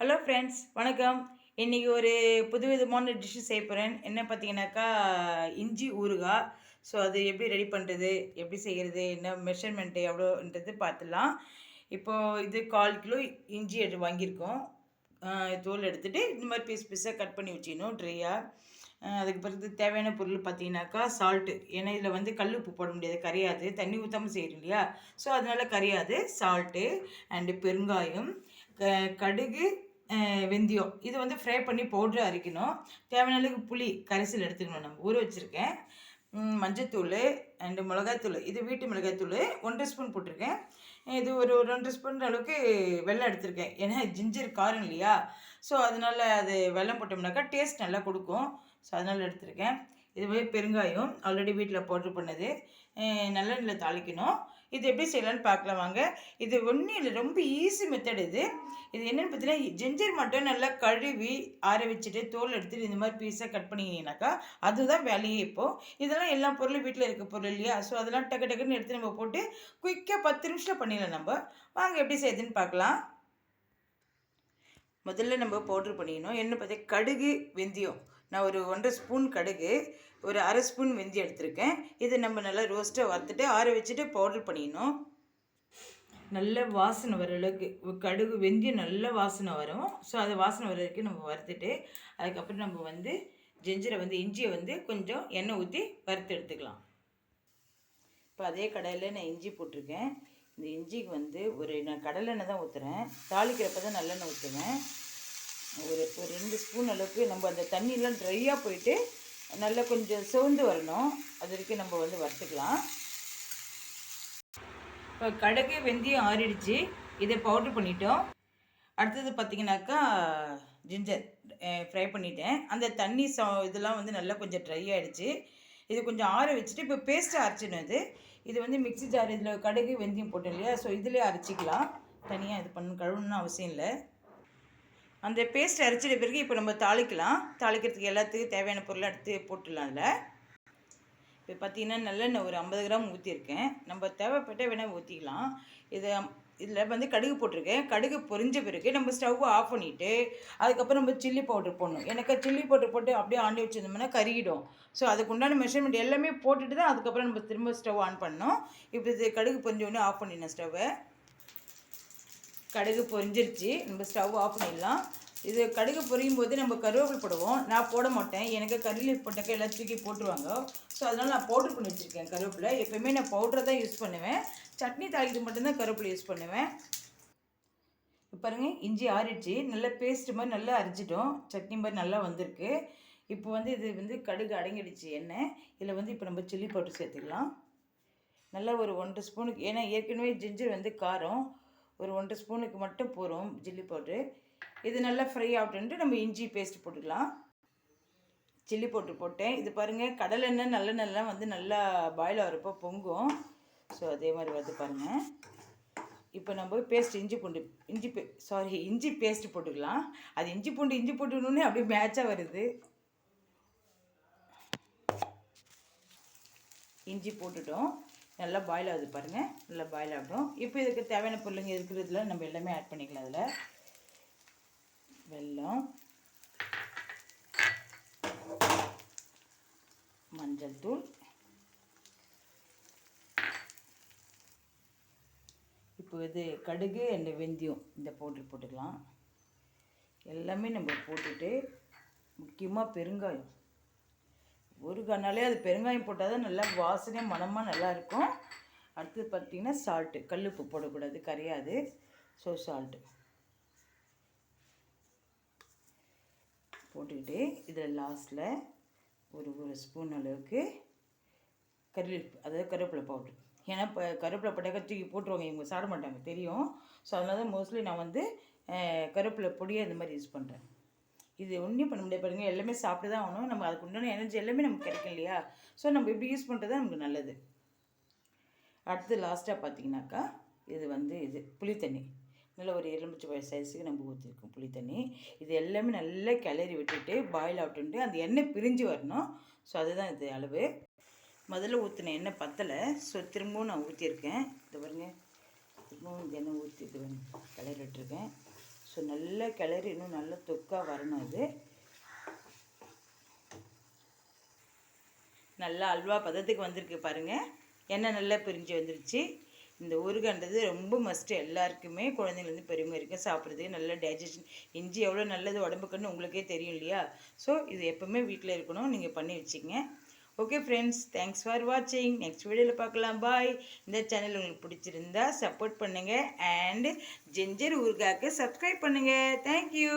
Hello friends வணக்கம். இன்றைக்கி ஒரு புது விதமான டிஷ்ஷு செய்ய போகிறேன் என்ன பார்த்தீங்கன்னாக்கா இஞ்சி ஊறுகாய் ஸோ அது எப்படி ரெடி பண்ணுறது எப்படி செய்கிறது என்ன மெஷர்மெண்ட்டு எவ்வளோன்றது பார்த்துலாம் இப்போது இது கால் கிலோ இஞ்சி எடுத்து வாங்கியிருக்கோம். தோல் எடுத்துகிட்டு இந்த மாதிரி பீஸ் பீஸாக கட் பண்ணி வச்சுக்கணும் ட்ரையாக அதுக்கு பிறகு தேவையான பொருள் பார்த்தீங்கன்னாக்கா சால்ட்டு ஏன்னா இதில் வந்து கல் உப்பு போட முடியாது கரையாது. தண்ணி ஊற்றாமல் செய்கிறோம் இல்லையா? ஸோ அதனால கரையாது. சால்ட்டு அண்டு பெருங்காயம். க கடுகு வெந்தயம். இது வந்து ஃப்ரை பண்ணி பவுட்ரு அரைக்கணும். தேவையான அளவுக்கு புளி கரைசல் எடுத்துக்கணும் நம்ம. ஊற வச்சுருக்கேன். மஞ்சத்தூள் அண்டு மிளகாத்தூள் இது வீட்டு மிளகாத்தூள் ஒன்றரை ஸ்பூன் போட்டிருக்கேன். இது ஒரு ஒரு ரெண்டு ஸ்பூன் அளவுக்கு வெள்ளம் எடுத்திருக்கேன். ஏன்னா ஜிஞ்சர் காரம் இல்லையா? ஸோ அதனால் அது வெள்ளம் போட்டோம்னாக்கா டேஸ்ட் நல்லா கொடுக்கும். ஸோ அதனால் எடுத்திருக்கேன். இதுவே பெருங்காயம் ஆல்ரெடி வீட்டில் பவுட்ரு பண்ணது. நல்லெண்ணில் தாளிக்கணும். இது எப்படி செய்யலான்னு பார்க்கலாம் வாங்க. இது ஒன்றும் இல்லை ரொம்ப ஈஸி மெத்தட் இது. இது என்னென்னு பார்த்தீங்கன்னா ஜிஞ்சர் மட்டும் நல்லா கழுவி ஆற வச்சுட்டு தோல் எடுத்துட்டு இந்த மாதிரி பீஸாக கட் பண்ணிங்கனாக்கா அதுதான் வேலையே இப்போது இதெல்லாம் எல்லா பொருளும் வீட்டில் இருக்க பொருள் இல்லையா? ஸோ அதெல்லாம் டக்கு டக்குன்னு எடுத்து நம்ம போட்டு குயிக்காக பத்து நிமிஷத்தில் பண்ணிடலாம் நம்ம. வாங்க எப்படி செய்யுதுன்னு பார்க்கலாம். முதல்ல நம்ம பவுட்ரு பண்ணிக்கணும் என்ன பார்த்தா கடுகு வெந்தயம். நான் ஒரு ஒன்றரை ஸ்பூன் கடுகு ஒரு அரை ஸ்பூன் வெந்தி எடுத்திருக்கேன். இதை நம்ம நல்லா ரோஸ்ட்டாக வறுத்துட்டு ஆற வச்சுட்டு பவுடர் பண்ணிக்கணும் நல்ல வாசனை வர அளவுக்கு கடுகு வெந்தயம் நல்ல வாசனை வரும். ஸோ அது வாசனை வர வரைக்கும் நம்ம வறுத்துட்டு அதுக்கப்புறம் நம்ம வந்து ஜெஞ்சரை வந்து இஞ்சியை வந்து கொஞ்சம் எண்ணெய் ஊற்றி வறுத்து எடுத்துக்கலாம். இப்போ அதே கடையில் நான் இஞ்சி போட்டிருக்கேன். இந்த இஞ்சிக்கு வந்து ஒரு நான் கடலெண்ணெய் தான் ஊற்றுறேன் தாளிக்கிறப்ப தான் நல்லெண்ணெய் ஊற்றுவேன் ஒரு ஒரு ரெண்டு ஸ்பூன் அளவுக்கு நம்ம அந்த தண்ணியெலாம் ட்ரையாக போயிட்டு நல்லா கொஞ்சம் சிவந்து வரணும். அது வரைக்கும் நம்ம வந்து வறுத்துக்கலாம். இப்போ கடுகு வெந்தயம் ஆறிடுச்சு. இதை பவுட்ரு பண்ணிட்டோம். அடுத்தது பார்த்திங்கனாக்கா ஜிஞ்சர் ஃப்ரை பண்ணிட்டேன். அந்த தண்ணி சா இதெல்லாம் வந்து நல்லா கொஞ்சம் ட்ரை ஆகிடுச்சு இது கொஞ்சம் ஆற வச்சுட்டு இப்போ பேஸ்ட்டு அரைச்சிடும் இது. இது வந்து மிக்சி ஜார் இதில் கடுகு வெந்தயம் போட்டோம் இல்லையா? ஸோ இதிலே அரைச்சிக்கலாம். தனியாக இது பண்ண கழுவணும்னு அவசியம் இல்லை. அந்த பேஸ்ட் அரைச்சிட்ட பிறகு இப்போ நம்ம தாளிக்கலாம். தாளிக்கிறதுக்கு எல்லாத்துக்கும் தேவையான பொருளை எடுத்து போட்டுடலாம் அதில். இப்போ பார்த்தீங்கன்னா நல்லெண்ணெய் ஒரு ஐம்பது கிராம் ஊற்றிருக்கேன் நம்ம தேவைப்பட்ட வேணால் ஊற்றிக்கலாம் இது இதில் வந்து கடுகு போட்டிருக்கேன். கடுகு பொரிஞ்ச பிறகு நம்ம ஸ்டவ்வை ஆஃப் பண்ணிவிட்டு அதுக்கப்புறம் நம்ம சில்லி பவுடர் போடணும். எனக்கு சில்லி பவுடர் போட்டு அப்படியே ஆண்டி வச்சுருந்தோம்னா கருகிடும். ஸோ அதுக்கு உண்டான மெஷர்மெண்ட் எல்லாமே போட்டுட்டு தான் அதுக்கப்புறம் நம்ம திரும்ப ஸ்டவ் ஆன் பண்ணோம் இப்போ இது கடுகு பொரிஞ்ச உடனே ஆஃப் பண்ணிடணும் ஸ்டவ்வை கடுகு பொரிஞ்சிருச்சு. நம்ம ஸ்டவ் ஆஃப் பண்ணிடலாம். இது கடுகு பொரியும் போது நம்ம கருவேப்பிலை போடுவோம். நான் போட மாட்டேன். எனக்கு கருவேப்பிலை போட்டாக்க எல்லாம் தூக்கி போட்டுருவாங்க. ஸோ அதனால் நான் பவுடர் பண்ணி வச்சுருக்கேன் கருவேப்பிலை. எப்போயுமே நான் பவுடரை தான் யூஸ் பண்ணுவேன். சட்னி தாளிக்கு மட்டும்தான் கருவேப்பிலை யூஸ் பண்ணுவேன். இப்போ இஞ்சி ஆறிடுச்சு. நல்லா பேஸ்ட் மாதிரி நல்லா அரிஞ்சிட்டோம். சட்னி மாதிரி நல்லா வந்திருக்கு. இப்போ வந்து இது வந்து கடுகு அடங்கிடுச்சு எண்ணெய். இதில் வந்து இப்போ நம்ம சில்லி பவுட்ரு சேர்த்துக்கலாம். நல்லா ஒரு ஒன்றரை ஸ்பூனுக்கு ஏன்னா ஏற்கனவே ஜிஞ்சர் வந்து காரம். ஒரு ஒன்றரை ஸ்பூனுக்கு மட்டும் போகிறோம் சில்லி பவுட்ரு. இது நல்லா ஃப்ரை ஆகட்டுன்ட்டு நம்ம இஞ்சி பேஸ்ட் போட்டுக்கலாம். சில்லி பவுட்ரு போட்டேன். இது பாருங்கள் கடலெண்ணெய் நல்லெண்ணெய்லாம் வந்து நல்லா பாயில் ஆகிறப்போ பொங்கும். ஸோ அதே மாதிரி வந்து பாருங்கள் இப்போ நம்ம பேஸ்ட் இஞ்சி பூண்டு இஞ்சி பே சாரி இஞ்சி பேஸ்ட் போட்டுக்கலாம். அது இஞ்சி பூண்டு இஞ்சி போட்டுக்கணுன்னே அப்படியே மேட்சாக வருது. இஞ்சி போட்டுட்டோம். நல்லா பாயில் ஆகுது பாருங்கள் நல்லா பாயில் ஆகிடும் இப்போ இதுக்கு தேவையான பொருளுங்க இருக்கிறதுல நம்ம எல்லாமே ஆட் பண்ணிக்கலாம் அதில். வெல்லம் மஞ்சள் தூள் இப்போ இது கடுகு அண்ட் வெந்தயம் இந்த பவுடர் போட்டுக்கலாம். எல்லாமே நம்ம போட்டுட்டு முக்கியமாக பெருங்காயம். ஊறுகாய்னாலே அது பெருங்காயம் போட்டால் தான் நல்லா வாசனையாக மணமாக நல்லாயிருக்கும் அடுத்து பார்த்தீங்கன்னா பார்த்திங்கன்னா சால்ட்டு உப்பு போடக்கூடாது கரையாது. ஸோ சால்ட்டு போட்டுக்கிட்டு இதில் லாஸ்ட்டில் ஒரு ஒரு ஸ்பூன் அளவுக்கு கருவேப்பு அதாவது கருவேப்பிலை பவுட்ரு ஏன்னா இப்போ கருவேப்பிலை போட்டாக்க தூக்கி போட்டுருவாங்க இவங்க சாட மாட்டாங்க தெரியும். ஸோ அதனால தான் மோஸ்ட்லி நான் வந்து கருவேப்பிலை பொடியை இந்த மாதிரி யூஸ் பண்ணுறேன் இது ஒன்றும் பண்ண முடியாது பாருங்கள் எல்லாமே சாப்பிட்டு தான் ஆகணும். நம்ம அதுக்கு உண்டான எனர்ஜி எல்லாமே நமக்கு கிடைக்கும் இல்லையா? ஸோ நம்ம இப்படி யூஸ் பண்ணுறது தான் நமக்கு நல்லது. அடுத்து லாஸ்ட்டாக பார்த்தீங்கன்னாக்கா இது வந்து இது புளித்தண்ணி நல்ல ஒரு எலுமிச்சை சைஸுக்கு நம்ம ஊற்றிருக்கோம் புளி தண்ணி. இது எல்லாமே நல்லா கிளறி விட்டுட்டு பாயில் ஆகிட்டு அந்த எண்ணெய் பிரிஞ்சு வரணும். ஸோ அதுதான் இது அளவு. முதல்ல ஊற்றின எண்ணெய் பத்தலை. ஸோ திரும்பவும் நான் ஊற்றிருக்கேன் இது பாருங்க. திரும்பவும் இந்த எண்ணெய் ஊற்றி இது கிளறி விட்டுருக்கேன். ஸோ நல்ல கிளறி இன்னும் நல்லா தொக்காக வரணும் அது. நல்லா அல்வா பதத்துக்கு வந்திருக்கு பாருங்கள் எண்ணெய் நல்லா பிரிஞ்சு வந்துருச்சு. இந்த ஊறுகான்றது ரொம்ப மஸ்ட்டு எல்லாருக்குமே. குழந்தைங்கலேருந்து பெரியவங்க வரைக்கும் சாப்பிட்றதுக்கு நல்ல டைஜஷன் இஞ்சி எவ்வளோ நல்லது உடம்புக்குன்னு உங்களுக்கே தெரியும் இல்லையா? ஸோ இது எப்போவுமே வீட்டில் இருக்கணும். நீங்கள் பண்ணி வச்சுக்கங்க. ஓகே ஃப்ரெண்ட்ஸ் தேங்க்ஸ் ஃபார் வாட்சிங் நெக்ஸ்ட் வீடியோவில் பார்க்கலாம். பாய் இந்த சேனல் உங்களுக்கு பிடிச்சிருந்தா சப்போர்ட் பண்ணுங்கள் அண்ட் ஜெஞ்சர் ஊர்காக்கு சப்ஸ்கிரைப் பண்ணுங்கள் தேங்க்யூ